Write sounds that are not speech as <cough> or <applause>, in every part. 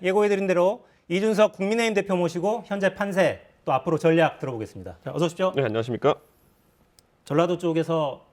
네, 예고해드린 대로 이준석 국민의힘 대표 모시고 현재 판세 또 앞으로 전략 들어보겠습니다. 자, 어서 오십시오. 네, 안녕하십니까? 전라도 쪽에서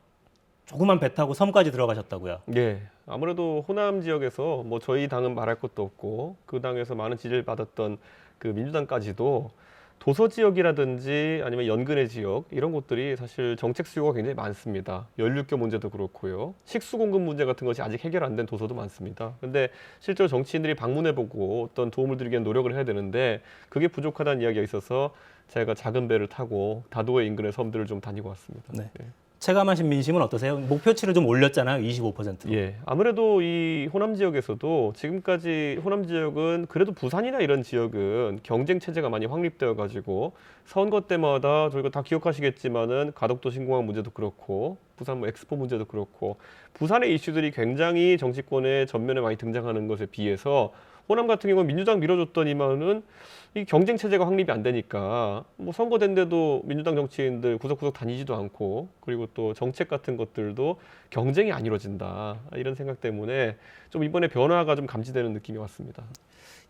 조그만 배 타고 섬까지 들어가셨다고요. 예. 아무래도 호남 지역에서 뭐 저희 당은 말할 것도 없고 그 당에서 많은 지지를 받았던 그 민주당까지도 도서 지역이라든지 아니면 연근의 지역 이런 곳들이 사실 정책 수요가 굉장히 많습니다. 연륙교 문제도 그렇고요. 식수 공급 문제 같은 것이 아직 해결 안 된 도서도 많습니다. 근데 실제로 정치인들이 방문해 보고 어떤 도움을 드리기 위한 노력을 해야 되는데 그게 부족하다는 이야기가 있어서 제가 작은 배를 타고 다도해 인근의 섬들을 좀 다니고 왔습니다. 네. 예. 체감하신 민심은 어떠세요? 목표치를 좀 올렸잖아요. 25%로. 예, 아무래도 이 호남 지역에서도 지금까지 호남 지역은 그래도 부산이나 이런 지역은 경쟁 체제가 많이 확립되어 가지고 선거 때마다 저희가 다 기억하시겠지만은 가덕도 신공항 문제도 그렇고 부산 뭐 엑스포 문제도 그렇고 부산의 이슈들이 굉장히 정치권의 전면에 많이 등장하는 것에 비해서 호남 같은 경우는 민주당 밀어줬더니만은 이 경쟁 체제가 확립이 안 되니까 뭐 선거된데도 민주당 정치인들 구석구석 다니지도 않고 그리고 또 정책 같은 것들도 경쟁이 안 이루어진다 이런 생각 때문에 좀 이번에 변화가 좀 감지되는 느낌이 왔습니다.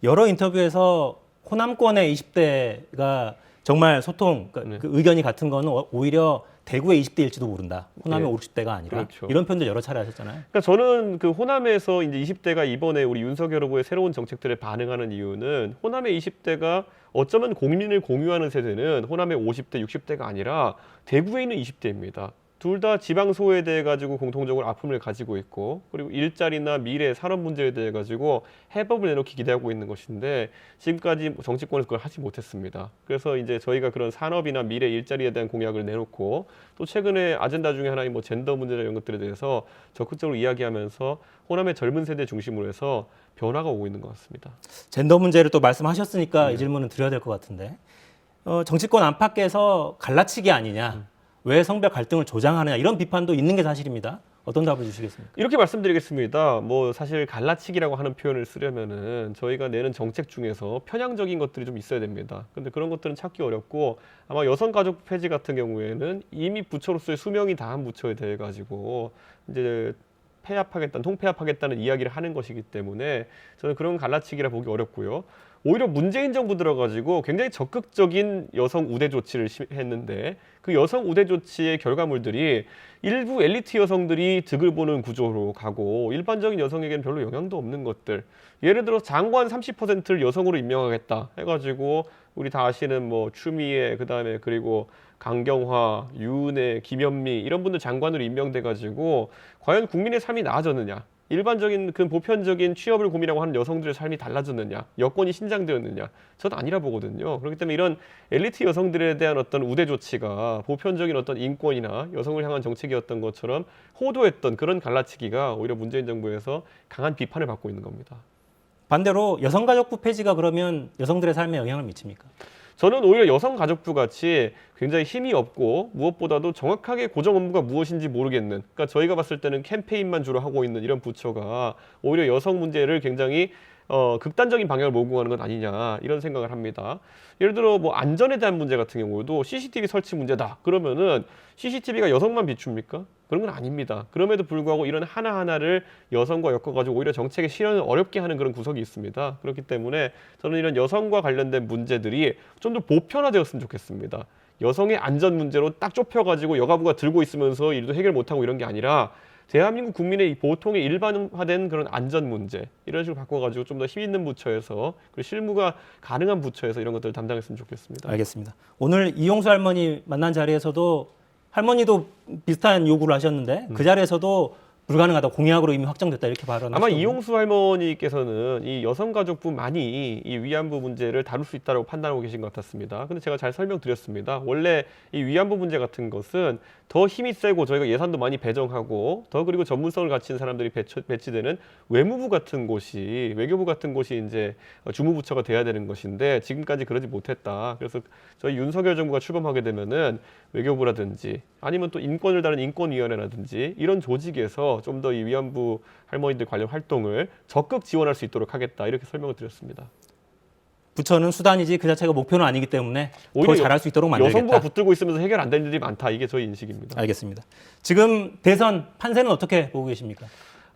여러 인터뷰에서 호남권의 20대가 정말 소통, 그, 네. 그 의견이 같은 거는 오- 오히려 대구의 20대일지도 모른다. 호남의 예. 50대가 아니라 그렇죠. 이런 표현들 여러 차례 하셨잖아요. 그러니까 저는 그 호남에서 이제 20대가 이번에 우리 윤석열 후보의 새로운 정책들에 반응하는 이유는 호남의 20대가 어쩌면 국민을 공유하는 세대는 호남의 50대, 60대가 아니라 대구에 있는 20대입니다. 둘 다 지방 소외에 대해 가지고 공통적으로 아픔을 가지고 있고 그리고 일자리나 미래 산업 문제에 대해 가지고 해법을 내놓기 기대하고 있는 것인데 지금까지 정치권에서 그걸 하지 못했습니다. 그래서 이제 저희가 그런 산업이나 미래 일자리에 대한 공약을 내놓고 또 최근에 아젠다 중에 하나인 뭐 젠더 문제나 이런 것들에 대해서 적극적으로 이야기하면서 호남의 젊은 세대 중심으로 해서 변화가 오고 있는 것 같습니다. 젠더 문제를 또 말씀하셨으니까 네. 이 질문은 드려야 될 것 같은데 어, 정치권 안팎에서 갈라치기 아니냐, 음. 왜 성별 갈등을 조장하느냐 이런 비판도 있는 게 사실입니다. 어떤 답을 주시겠습니까? 이렇게 말씀드리겠습니다. 뭐 사실 갈라치기라고 하는 표현을 쓰려면은 저희가 내는 정책 중에서 편향적인 것들이 좀 있어야 됩니다. 근데 그런 것들은 찾기 어렵고 아마 여성가족 폐지 같은 경우에는 이미 부처로서의 수명이 다한 부처에 대해 가지고 이제 폐합하겠다는 통폐합하겠다는 이야기를 하는 것이기 때문에 저는 그런 갈라치기라 보기 어렵고요. 오히려 문재인 정부 들어가지고 굉장히 적극적인 여성 우대 조치를 시- 했는데 그 여성 우대 조치의 결과물들이 일부 엘리트 여성들이 득을 보는 구조로 가고 일반적인 여성에게는 별로 영향도 없는 것들 예를 들어 장관 30%를 여성으로 임명하겠다 해가지고 우리 다 아시는 뭐 추미애 그다음에 그리고 강경화, 유은혜, 김현미 이런 분들 장관으로 임명돼 가지고 과연 국민의 삶이 나아졌느냐? 일반적인 그 보편적인 취업을 고민하고 하는 여성들의 삶이 달라졌느냐? 여건이 신장되었느냐? 저는 아니라 보거든요. 그렇기 때문에 이런 엘리트 여성들에 대한 어떤 우대 조치가 보편적인 어떤 인권이나 여성을 향한 정책이었던 것처럼 호도했던 그런 갈라치기가 오히려 문재인 정부에서 강한 비판을 받고 있는 겁니다. 반대로 여성가족부 폐지가 그러면 여성들의 삶에 영향을 미칩니까? 저는 오히려 여성 가족부 같이 굉장히 힘이 없고 무엇보다도 정확하게 고정 업무가 무엇인지 모르겠는 그러니까 저희가 봤을 때는 캠페인만 주로 하고 있는 이런 부처가 오히려 여성 문제를 굉장히 어, 극단적인 방향을 몰고 가는 건 아니냐 이런 생각을 합니다. 예를 들어 뭐 안전에 대한 문제 같은 경우도 CCTV 설치 문제다 그러면은 CCTV가 여성만 비춥니까? 그런 건 아닙니다. 그럼에도 불구하고 이런 하나하나를 여성과 엮어가지고 오히려 정책의 실현을 어렵게 하는 그런 구석이 있습니다. 그렇기 때문에 저는 이런 여성과 관련된 문제들이 좀 더 보편화되었으면 좋겠습니다. 여성의 안전 문제로 딱 좁혀가지고 여가부가 들고 있으면서 일도 해결 못하고 이런 게 아니라 대한민국 국민의 이 보통의 일반화된 그런 안전 문제 이런 식으로 바꿔가지고 좀 더 힘 있는 부처에서 그리고 실무가 가능한 부처에서 이런 것들을 담당했으면 좋겠습니다. 알겠습니다. 오늘 이용수 할머니 만난 자리에서도 할머니도 비슷한 요구를 하셨는데 그 자리에서도 불가능하다 공약으로 이미 확정됐다 이렇게 발언하셨죠. 아마 이용수 할머니께서는 이 여성가족부만이 이 위안부 문제를 다룰 수 있다고 판단하고 계신 것 같았습니다. 근데 제가 잘 설명드렸습니다. 원래 이 위안부 문제 같은 것은 더 힘이 세고 저희가 예산도 많이 배정하고 더 그리고 전문성을 갖춘 사람들이 배치, 배치되는 외무부 같은 곳이 외교부 같은 곳이 이제 주무부처가 돼야 되는 것인데 지금까지 그러지 못했다. 그래서 저희 윤석열 정부가 출범하게 되면은 외교부라든지 아니면 또 인권을 다룬 인권위원회라든지 이런 조직에서 좀 더 이 위안부 할머니들 관련 활동을 적극 지원할 수 있도록 하겠다 이렇게 설명을 드렸습니다. 부처는 수단이지 그 자체가 목표는 아니기 때문에 더 오히려 잘할 수 있도록 만들겠다. 여성부가 붙들고 있으면서 해결 안 되는 일이 많다 이게 저희 인식입니다. 알겠습니다. 지금 대선 판세는 어떻게 보고 계십니까?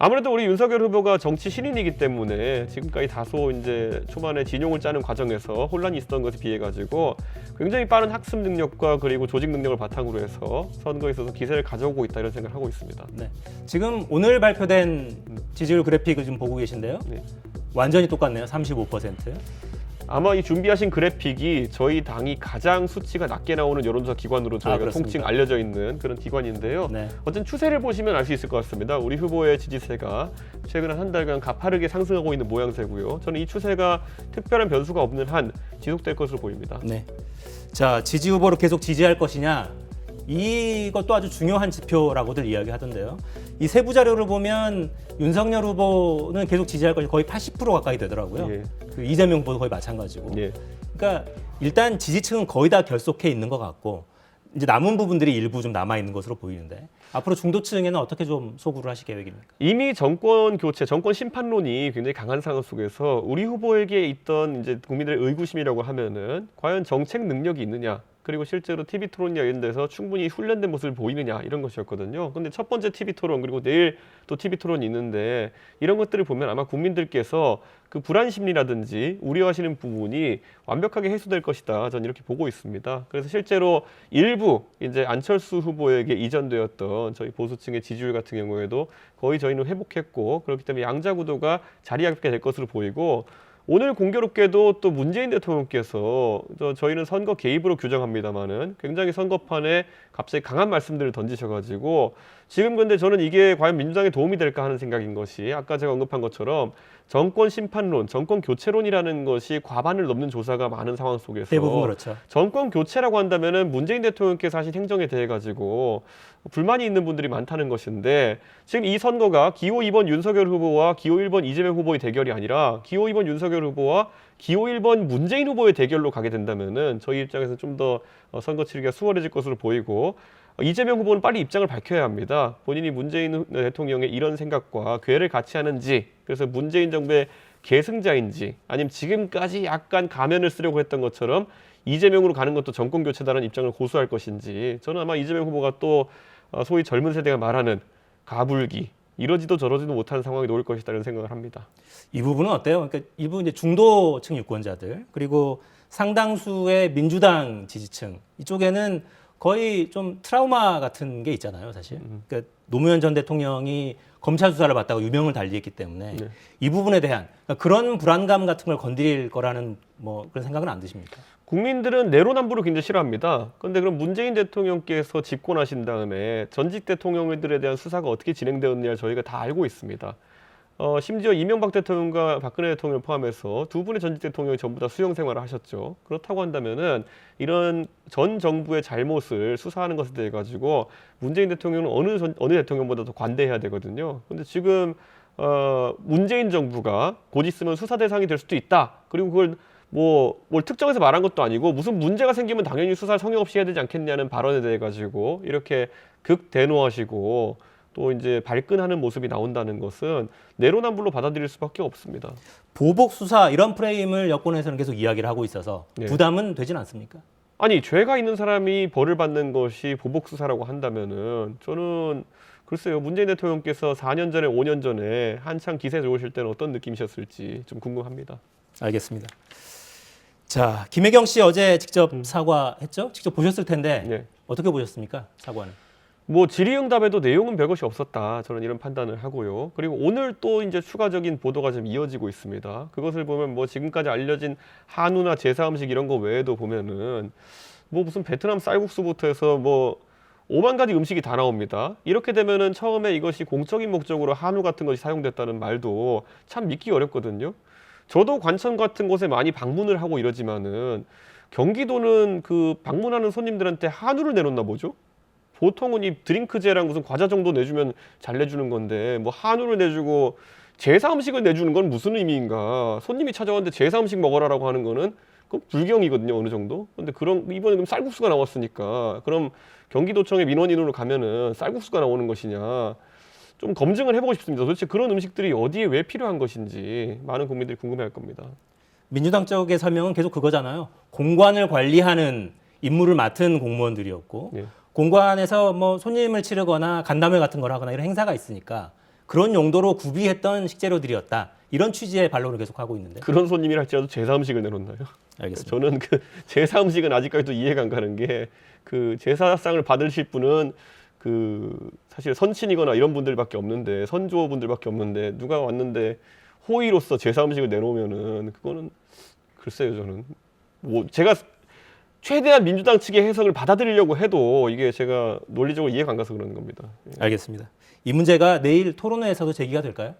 아무래도 우리 윤석열 후보가 정치 신인이기 때문에 지금까지 다소 이제 초반에 진용을 짜는 과정에서 혼란이 있었던 것에 비해 가지고 굉장히 빠른 학습 능력과 그리고 조직 능력을 바탕으로 해서 선거에 있어서 기세를 가져오고 있다 이런 생각을 하고 있습니다. 네. 지금 오늘 발표된 지지율 그래픽을 지금 보고 계신데요. 네. 완전히 똑같네요. 35%. 아마 이 준비하신 그래픽이 저희 당이 가장 수치가 낮게 나오는 여론조사 기관으로 저희가 그렇습니까? 통칭 알려져 있는 그런 기관인데요. 네. 어쨌든 추세를 보시면 알 수 있을 것 같습니다. 우리 후보의 지지세가 최근 한 달간 가파르게 상승하고 있는 모양새고요. 저는 이 추세가 특별한 변수가 없는 한 지속될 것으로 보입니다. 네. 자, 지지 후보를 계속 지지할 것이냐? 이것도 아주 중요한 지표라고들 이야기하던데요. 이 세부 자료를 보면 윤석열 후보는 계속 지지할 것이 거의 80% 가까이 되더라고요. 예. 그 이재명 후보도 거의 마찬가지고. 예. 그러니까 일단 지지층은 거의 다 결속해 있는 것 같고 이제 남은 부분들이 일부 좀 남아 있는 것으로 보이는데 앞으로 중도층에는 어떻게 좀 소구를 하실 계획입니까? 이미 정권 교체, 정권 심판론이 굉장히 강한 상황 속에서 우리 후보에게 있던 이제 국민들의 의구심이라고 하면은 과연 정책 능력이 있느냐, 그리고 실제로 TV 토론이나 이런 데서 충분히 훈련된 모습을 보이느냐 이런 것이었거든요. 근데 첫 번째 TV 토론 그리고 내일 또 TV 토론이 있는데 이런 것들을 보면 아마 국민들께서 그 불안 심리라든지 우려하시는 부분이 완벽하게 해소될 것이다. 저는 이렇게 보고 있습니다. 그래서 실제로 일부 이제 안철수 후보에게 이전되었던 저희 보수층의 지지율 같은 경우에도 거의 저희는 회복했고 그렇기 때문에 양자 구도가 자리 잡게 될 것으로 보이고 오늘 공교롭게도 또 문재인 대통령께서 저 저희는 선거 개입으로 규정합니다만은 굉장히 선거판에 갑자기 강한 말씀들을 던지셔가지고 지금 근데 저는 이게 과연 민주당에 도움이 될까 하는 생각인 것이 아까 제가 언급한 것처럼 정권 심판론, 정권 교체론이라는 것이 과반을 넘는 조사가 많은 상황 속에서 대부분 그렇죠. 정권 교체라고 한다면은 문재인 대통령께서 하신 행정에 대해 가지고 불만이 있는 분들이 많다는 것인데 지금 이 선거가 기호 2번 윤석열 후보와 기호 1번 이재명 후보의 대결이 아니라 기호 2번 윤석열 후보와 기호 1번 문재인 후보의 대결로 가게 된다면은 저희 입장에서 좀 더 선거 치르기가 수월해질 것으로 보이고 어, 이재명 후보는 빨리 입장을 밝혀야 합니다. 본인이 문재인 대통령의 이런 생각과 괴를 같이 하는지 그래서 문재인 정부의 계승자인지 아니면 지금까지 약간 가면을 쓰려고 했던 것처럼 이재명으로 가는 것도 정권 교체다라는 입장을 고수할 것인지 저는 아마 이재명 후보가 또 어, 소위 젊은 세대가 말하는 가불기 이러지도 저러지도 못하는 상황이 놓일 것이다라는 생각을 합니다. 이 부분은 어때요? 그러니까 일부 이제 중도층 유권자들 그리고 상당수의 민주당 지지층 이쪽에는 거의 좀 트라우마 같은 게 있잖아요, 사실. 그러니까 노무현 전 대통령이 검찰 수사를 받다가 유명을 달리했기 때문에 네. 이 부분에 대한 그러니까 그런 불안감 같은 걸 건드릴 거라는 뭐 그런 생각은 안 드십니까? 국민들은 내로남불을 굉장히 싫어합니다. 그런데 그럼 문재인 대통령께서 집권하신 다음에 전직 대통령들에 대한 수사가 어떻게 진행되었느냐 저희가 다 알고 있습니다. 어, 심지어 이명박 대통령과 박근혜 대통령을 포함해서 두 분의 전직 대통령이 전부 다 수용 생활을 하셨죠. 그렇다고 한다면은 이런 전 정부의 잘못을 수사하는 것에 대해 가지고 문재인 대통령은 어느 전, 어느 대통령보다 더 관대해야 되거든요. 근데 지금 어, 문재인 정부가 곧 있으면 수사 대상이 될 수도 있다. 그리고 그걸 뭐 뭘 특정해서 말한 것도 아니고 무슨 문제가 생기면 당연히 수사를 성의 없이 해야 되지 않겠냐는 발언에 대해 가지고 이렇게 극대노하시고 또 이제 발끈하는 모습이 나온다는 것은 내로남불로 받아들일 수밖에 없습니다. 보복 수사 이런 프레임을 여권에서는 계속 이야기를 하고 있어서 네. 부담은 되진 않습니까? 아니 죄가 있는 사람이 벌을 받는 것이 보복 수사라고 한다면은 저는 글쎄요 문재인 대통령께서 4년 전에 5년 전에 한창 기세 좋으실 때는 어떤 느낌이셨을지 좀 궁금합니다. 알겠습니다. 자, 김혜경 씨 어제 직접 사과했죠? 직접 보셨을 텐데 네. 어떻게 보셨습니까? 사과는. 뭐 질의응답에도 내용은 별것이 없었다. 저는 이런 판단을 하고요. 그리고 오늘 또 이제 추가적인 보도가 좀 이어지고 있습니다. 그것을 보면 뭐 지금까지 알려진 한우나 제사 음식 이런 거 외에도 보면은 뭐 무슨 베트남 쌀국수부터 해서 뭐 오만 가지 음식이 다 나옵니다. 이렇게 되면은 처음에 이것이 공적인 목적으로 한우 같은 것이 사용됐다는 말도 참 믿기 어렵거든요. 저도 관천 같은 곳에 많이 방문을 하고 이러지만은 경기도는 그 방문하는 손님들한테 한우를 내놓나 보죠. 보통은 이 드링크제랑 무슨 과자 정도 내주면 잘 내주는 건데 뭐 한우를 내주고 제사 음식을 내주는 건 무슨 의미인가? 손님이 찾아왔는데 제사 음식 먹어라라고 하는 거는 그 불경이거든요 어느 정도. 근데 그런 이번에 그럼 쌀국수가 나왔으니까 그럼 경기도청의 민원인으로 가면은 쌀국수가 나오는 것이냐? 좀 검증을 해보고 싶습니다. 도대체 그런 음식들이 어디에 왜 필요한 것인지 많은 국민들이 궁금해할 겁니다. 민주당 쪽의 설명은 계속 그거잖아요. 공관을 관리하는 임무를 맡은 공무원들이었고 예. 공관에서 뭐 손님을 치르거나 간담회 같은 걸 하거나 이런 행사가 있으니까 그런 용도로 구비했던 식재료들이었다. 이런 취지의 반론을 계속하고 있는데. 그런 손님이라 할지라도 제사 음식을 내놓나요? 알겠습니다. 저는 그 <laughs> 제사 음식은 아직까지도 이해가 안 가는 게 그 제사상을 받으실 분은 그 사실 선친이거나 이런 분들밖에 없는데 선조 분들밖에 없는데 누가 왔는데 호의로서 제사 음식을 내놓으면은 그거는 글쎄요 저는 뭐 제가 최대한 민주당 측의 해석을 받아들이려고 해도 이게 제가 논리적으로 이해가 안 가서 그러는 겁니다. 예. 알겠습니다. 이 문제가 내일 토론회에서도 제기가 될까요?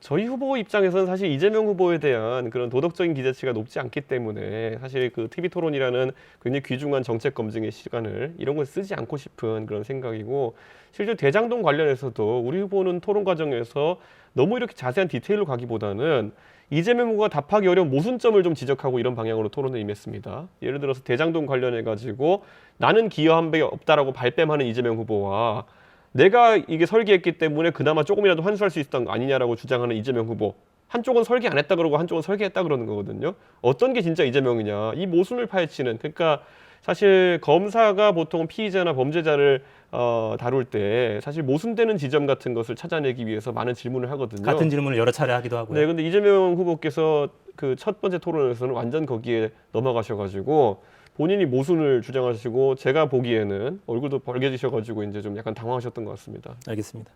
저희 후보 입장에서는 사실 이재명 후보에 대한 그런 도덕적인 기대치가 높지 않기 때문에 사실 그 TV 토론이라는 굉장히 귀중한 정책 검증의 시간을 이런 걸 쓰지 않고 싶은 그런 생각이고 실제 대장동 관련해서도 우리 후보는 토론 과정에서 너무 이렇게 자세한 디테일로 가기보다는 이재명 후보가 답하기 어려운 모순점을 좀 지적하고 이런 방향으로 토론에 임했습니다. 예를 들어서 대장동 관련해 가지고 나는 기여한 바 없다라고 발뺌하는 이재명 후보와 내가 이게 설계했기 때문에 그나마 조금이라도 환수할 수 있었던 거 아니냐라고 주장하는 이재명 후보. 한쪽은 설계 안 했다 그러고 한쪽은 설계했다 그러는 거거든요. 어떤 게 진짜 이재명이냐. 이 모순을 파헤치는 그러니까 사실 검사가 보통 피의자나 범죄자를 어, 다룰 때 사실 모순되는 지점 같은 것을 찾아내기 위해서 많은 질문을 하거든요. 같은 질문을 여러 차례 하기도 하고요. 네, 근데 이재명 후보께서 그 첫 번째 토론에서는 완전 거기에 넘어가셔가지고 본인이 모순을 주장하시고 제가 보기에는 얼굴도 벌개지셔가지고 이제 좀 약간 당황하셨던 것 같습니다. 알겠습니다.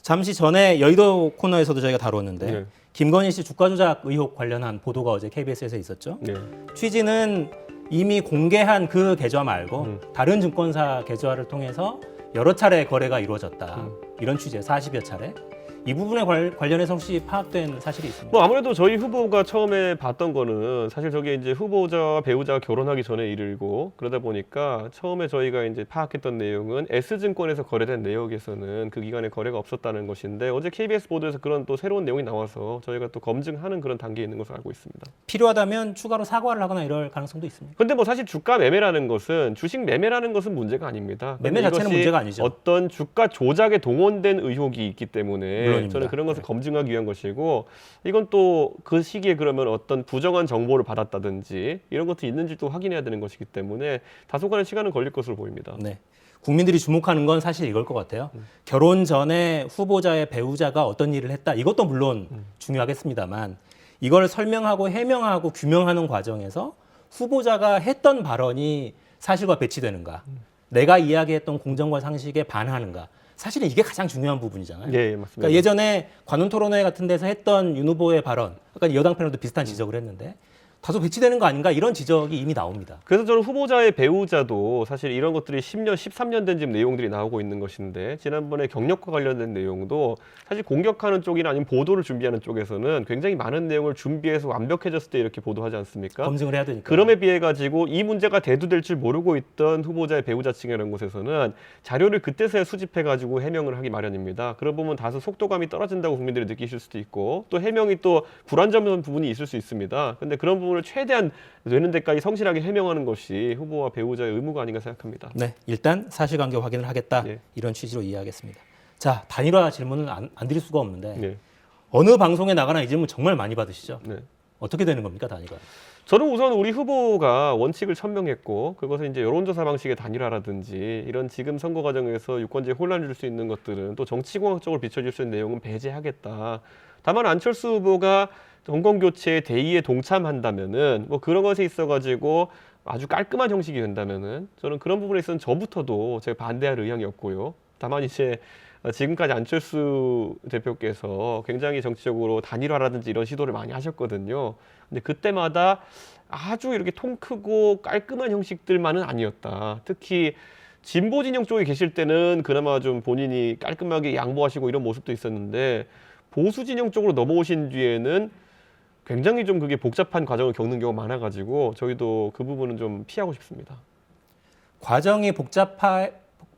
잠시 전에 여의도 코너에서도 저희가 다뤘는데 네. 김건희 씨 주가 조작 의혹 관련한 보도가 어제 KBS에서 있었죠. 네. 취지는 이미 공개한 그 계좌 말고 음. 다른 증권사 계좌를 통해서 여러 차례 거래가 이루어졌다. 음. 이런 취지의 40여 차례. 이 부분에 관- 관련해서 혹시 파악된 사실이 있습니까? 뭐 아무래도 저희 후보가 처음에 봤던 거는 사실 저게 이제 후보자와 배우자가 결혼하기 전에 일이고 그러다 보니까 처음에 저희가 이제 파악했던 내용은 S증권에서 거래된 내역에서는 그 기간에 거래가 없었다는 것인데 어제 KBS 보도에서 그런 또 새로운 내용이 나와서 저희가 또 검증하는 그런 단계에 있는 것으로 알고 있습니다. 필요하다면 추가로 사과를 하거나 이럴 가능성도 있습니다. 근데 뭐 사실 주가 매매라는 것은 주식 매매라는 것은 문제가 아닙니다. 매매 근데 자체는 문제가 아니죠. 어떤 주가 조작에 동원된 의혹이 있기 때문에 물론입니다. 저는 그런 것을 네. 검증하기 위한 것이고 이건 또 그 시기에 그러면 어떤 부정한 정보를 받았다든지 이런 것도 있는지 또 확인해야 되는 것이기 때문에 다소간의 시간은 걸릴 것으로 보입니다. 네. 국민들이 주목하는 건 사실 이걸 것 같아요. 음. 결혼 전에 후보자의 배우자가 어떤 일을 했다. 이것도 물론 음. 중요하겠습니다만 이걸 설명하고 해명하고 규명하는 과정에서 후보자가 했던 발언이 사실과 배치되는가. 음. 내가 이야기했던 공정과 상식에 반하는가. 사실은 이게 가장 중요한 부분이잖아요. 예, 예, 맞습니다. 그러니까 예전에 관훈 토론회 같은 데서 했던 윤 후보의 발언, 아까 여당 패널도 비슷한 지적을 했는데 다소 배치되는 거 아닌가 이런 지적이 이미 나옵니다. 그래서 저는 후보자의 배우자도 사실 이런 것들이 10년, 13년 된 지금 내용들이 나오고 있는 것인데 지난번에 경력과 관련된 내용도 사실 공격하는 쪽이나 아니면 보도를 준비하는 쪽에서는 굉장히 많은 내용을 준비해서 완벽해졌을 때 이렇게 보도하지 않습니까? 검증을 해야 되니까. 그럼에 비해 가지고 이 문제가 대두될 줄 모르고 있던 후보자의 배우자 측이라는 곳에서는 자료를 그때서야 수집해 가지고 해명을 하기 마련입니다. 그런 부분 다소 속도감이 떨어진다고 국민들이 느끼실 수도 있고 또 해명이 또 불안정한 부분이 있을 수 있습니다. 근데 그런 부분 을 최대한 되는 데까지 성실하게 해명하는 것이 후보와 배우자의 의무가 아닌가 생각합니다. 네, 일단 사실관계 확인을 하겠다 예. 이런 취지로 이해하겠습니다. 자, 단일화 질문을 안, 안 드릴 수가 없는데 네. 어느 방송에 나가나 이 질문 정말 많이 받으시죠? 네. 어떻게 되는 겁니까 단일화? 저는 우선 우리 후보가 원칙을 천명했고 그것은 이제 여론조사 방식의 단일화라든지 이런 지금 선거 과정에서 유권자에 혼란을 줄 수 있는 것들은 또 정치공학적으로 비춰질 수 있는 내용은 배제하겠다. 다만 안철수 후보가 정권 교체에 대의에 동참한다면은 뭐 그런 것에 있어 가지고 아주 깔끔한 형식이 된다면은 저는 그런 부분에 있어서는 저부터도 제가 반대할 의향이 없고요. 다만 이제 지금까지 안철수 대표께서 굉장히 정치적으로 단일화라든지 이런 시도를 많이 하셨거든요. 근데 그때마다 아주 이렇게 통 크고 깔끔한 형식들만은 아니었다. 특히 진보 진영 쪽에 계실 때는 그나마 좀 본인이 깔끔하게 양보하시고 이런 모습도 있었는데 보수 진영 쪽으로 넘어오신 뒤에는 굉장히 좀 그게 복잡한 과정을 겪는 경우가 많아가지고 저희도 그 부분은 좀 피하고 싶습니다. 과정이 복잡하,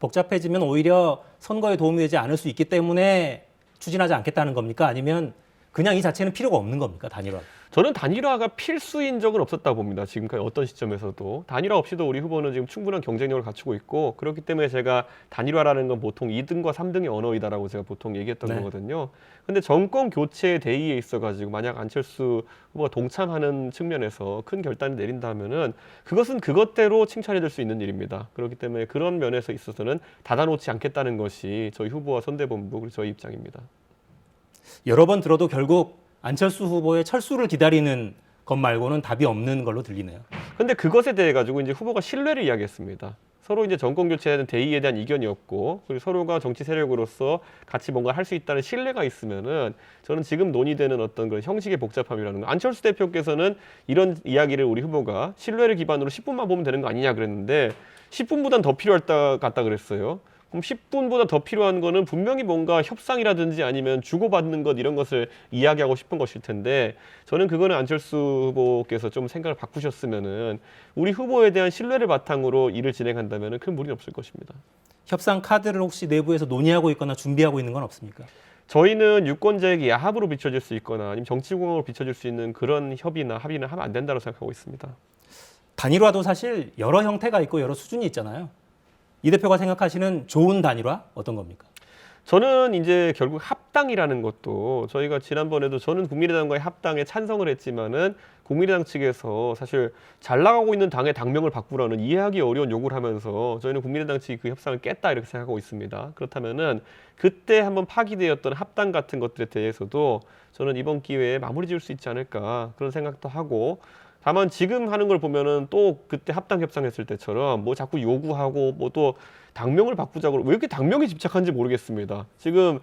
복잡해지면 오히려 선거에 도움이 되지 않을 수 있기 때문에 추진하지 않겠다는 겁니까? 아니면 그냥 이 자체는 필요가 없는 겁니까 단일화? 저는 단일화가 필수인 적은 없었다고 봅니다. 지금까지 어떤 시점에서도 단일화 없이도 우리 후보는 지금 충분한 경쟁력을 갖추고 있고 그렇기 때문에 제가 단일화라는 건 보통 2등과 3등의 언어이다라고 제가 보통 얘기했던 네. 거거든요. 근데 정권 교체 대의에 있어 가지고 만약 안철수 후보가 동참하는 측면에서 큰 결단을 내린다면은 그것은 그것대로 칭찬해 줄 수 있는 일입니다. 그렇기 때문에 그런 면에서 있어서는 닫아놓지 않겠다는 것이 저희 후보와 선대본부 그리고 저희 입장입니다. 여러 번 들어도 결국 안철수 후보의 철수를 기다리는 것 말고는 답이 없는 걸로 들리네요. 근데 그것에 대해 가지고 이제 후보가 신뢰를 이야기했습니다. 서로 이제 정권 교체하는 대의에 대한 이견이었고 그리고 서로가 정치 세력으로서 같이 뭔가 할 수 있다는 신뢰가 있으면은 저는 지금 논의되는 어떤 그런 형식의 복잡함이라는 거 안철수 대표께서는 이런 이야기를 우리 후보가 신뢰를 기반으로 10분만 보면 되는 거 아니냐 그랬는데 10분보단 더 필요할 것 같다 그랬어요. 그럼 10분보다 더 필요한 거는 분명히 뭔가 협상이라든지 아니면 주고받는 것 이런 것을 이야기하고 싶은 것일 텐데 저는 그거는 안철수 후보께서 좀 생각을 바꾸셨으면은 우리 후보에 대한 신뢰를 바탕으로 일을 진행한다면은 큰 무리는 없을 것입니다. 협상 카드를 혹시 내부에서 논의하고 있거나 준비하고 있는 건 없습니까? 저희는 유권자에게 야합으로 비춰질 수 있거나 아니면 정치공학으로 비춰질 수 있는 그런 협의나 합의는 하면 안 된다고 생각하고 있습니다. 단일화도 사실 여러 형태가 있고 여러 수준이 있잖아요. 이 대표가 생각하시는 좋은 단일화 어떤 겁니까? 저는 이제 결국 합당이라는 것도 저희가 지난번에도 저는 국민의당과의 합당에 찬성을 했지만은 국민의당 측에서 사실 잘 나가고 있는 당의 당명을 바꾸라는 이해하기 어려운 요구를 하면서 저희는 국민의당 측이 그 협상을 깼다 이렇게 생각하고 있습니다. 그렇다면은 그때 한번 파기되었던 합당 같은 것들에 대해서도 저는 이번 기회에 마무리 지을 수 있지 않을까 그런 생각도 하고 다만 지금 하는 걸 보면은 또 그때 합당 협상했을 때처럼 뭐 자꾸 요구하고 뭐 또 당명을 바꾸자고 왜 이렇게 당명에 집착한지 모르겠습니다. 지금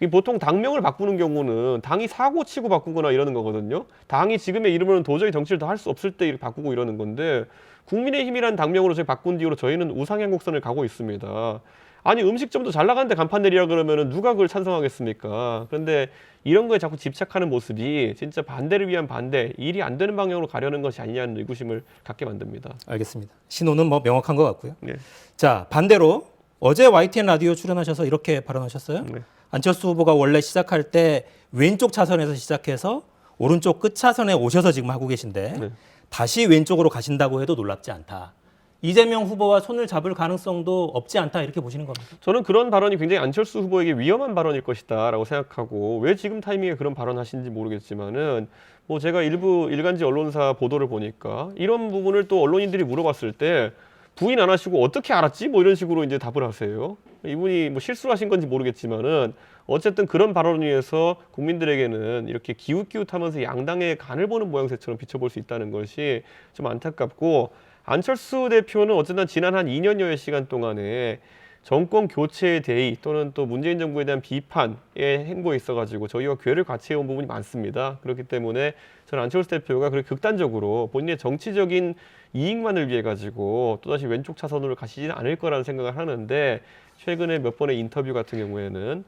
이 보통 당명을 바꾸는 경우는 당이 사고 치고 바꾸거나 이러는 거거든요. 당이 지금의 이름으로는 도저히 정치를 더 할 수 없을 때 바꾸고 이러는 건데 국민의힘이라는 당명으로 저희 바꾼 뒤로 저희는 우상향 곡선을 가고 있습니다. 아니 음식점도 잘 나가는데 간판 내리라 그러면은 누가 그걸 찬성하겠습니까? 그런데 이런 거에 자꾸 집착하는 모습이 진짜 반대를 위한 반대, 일이 안 되는 방향으로 가려는 것이 아니냐는 의구심을 갖게 만듭니다. 알겠습니다. 신호는 뭐 명확한 것 같고요. 네. 자 반대로 어제 YTN 라디오 출연하셔서 이렇게 발언하셨어요. 네. 안철수 후보가 원래 시작할 때 왼쪽 차선에서 시작해서 오른쪽 끝 차선에 오셔서 지금 하고 계신데 네. 다시 왼쪽으로 가신다고 해도 놀랍지 않다. 이재명 후보와 손을 잡을 가능성도 없지 않다 이렇게 보시는 겁니다. 저는 그런 발언이 굉장히 안철수 후보에게 위험한 발언일 것이다라고 생각하고 왜 지금 타이밍에 그런 발언하시는지 모르겠지만은 뭐 제가 일부 일간지 언론사 보도를 보니까 이런 부분을 또 언론인들이 물어봤을 때 부인 안 하시고 어떻게 알았지? 뭐 이런 식으로 이제 답을 하세요. 이분이 뭐 실수를 하신 건지 모르겠지만은 어쨌든 그런 발언을 위해서 국민들에게는 이렇게 기웃기웃하면서 양당의 간을 보는 모양새처럼 비춰볼 수 있다는 것이 좀 안타깝고 안철수 대표는 어쨌든 지난 한 2년여의 시간 동안에 정권 교체의 대의 또는 또 문재인 정부에 대한 비판의 행보에 있어가지고 저희와 괴를 같이 해온 부분이 많습니다. 그렇기 때문에 저는 안철수 대표가 그렇게 극단적으로 본인의 정치적인 이익만을 위해 가지고 또다시 왼쪽 차선으로 가시지는 않을 거라는 생각을 하는데 최근에 몇 번의 인터뷰 같은 경우에는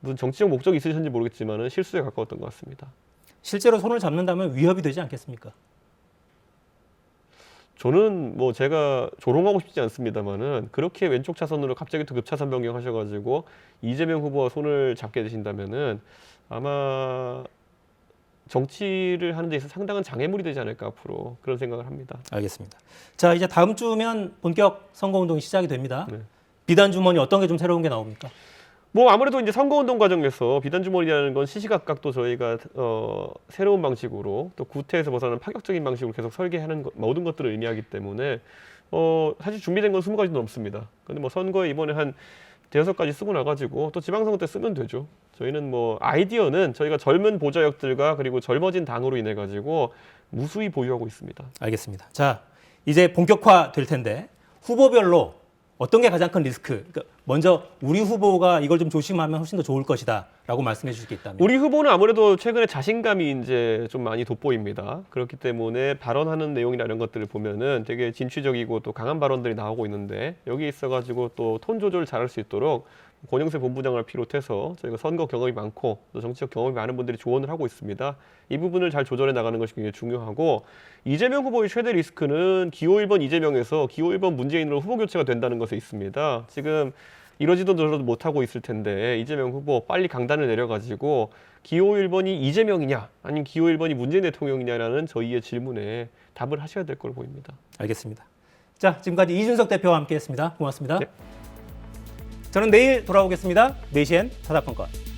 무슨 정치적 목적이 있으셨는지 모르겠지만은 실수에 가까웠던 것 같습니다. 실제로 손을 잡는다면 위협이 되지 않겠습니까? 저는 뭐 제가 조롱하고 싶지 않습니다만은 그렇게 왼쪽 차선으로 갑자기 또 급차선 변경하셔가지고 이재명 후보와 손을 잡게 되신다면은 아마 정치를 하는 데 있어서 상당한 장애물이 되지 않을까 앞으로 그런 생각을 합니다. 알겠습니다. 자 이제 다음 주면 본격 선거운동이 시작이 됩니다. 네. 비단 주머니 어떤 게 좀 새로운 게 나옵니까? 뭐 아무래도 이제 선거운동 과정에서 비단 주머니라는 건 시시각각 또 저희가 어, 새로운 방식으로 또 구태에서 벗어나는 파격적인 방식으로 계속 설계하는 것, 모든 것들을 의미하기 때문에 어, 사실 준비된 건 20가지도 넘습니다. 근데 뭐 선거에 이번에 한 대여섯 가지 쓰고 나가지고 또 지방선거 때 쓰면 되죠. 저희는 뭐 아이디어는 저희가 젊은 보좌역들과 그리고 젊어진 당으로 인해 가지고 무수히 보유하고 있습니다. 알겠습니다. 자 이제 본격화 될 텐데 후보별로 어떤 게 가장 큰 리스크? 그러니까 먼저 우리 후보가 이걸 좀 조심하면 훨씬 더 좋을 것이다라고 말씀해 주실 게 있다면 우리 후보는 아무래도 최근에 자신감이 이제 좀 많이 돋보입니다. 그렇기 때문에 발언하는 내용이나 이런 것들을 보면은 되게 진취적이고 또 강한 발언들이 나오고 있는데 여기 있어가지고 또 톤 조절 잘할 수 있도록 권영세 본부장을 비롯해서 저희가 선거 경험이 많고 또 정치적 경험이 많은 분들이 조언을 하고 있습니다. 이 부분을 잘 조절해 나가는 것이 굉장히 중요하고 이재명 후보의 최대 리스크는 기호 1번 이재명에서 기호 1번 문재인으로 후보 교체가 된다는 것에 있습니다. 지금 이러지도 저러도 못하고 있을 텐데 이재명 후보 빨리 강단을 내려가지고 기호 1번이 이재명이냐 아니면 기호 1번이 문재인 대통령이냐라는 저희의 질문에 답을 하셔야 될 걸로 보입니다. 알겠습니다. 자, 지금까지 이준석 대표와 함께했습니다. 고맙습니다. 네. 저는 내일 돌아오겠습니다. 4시엔 사다건건.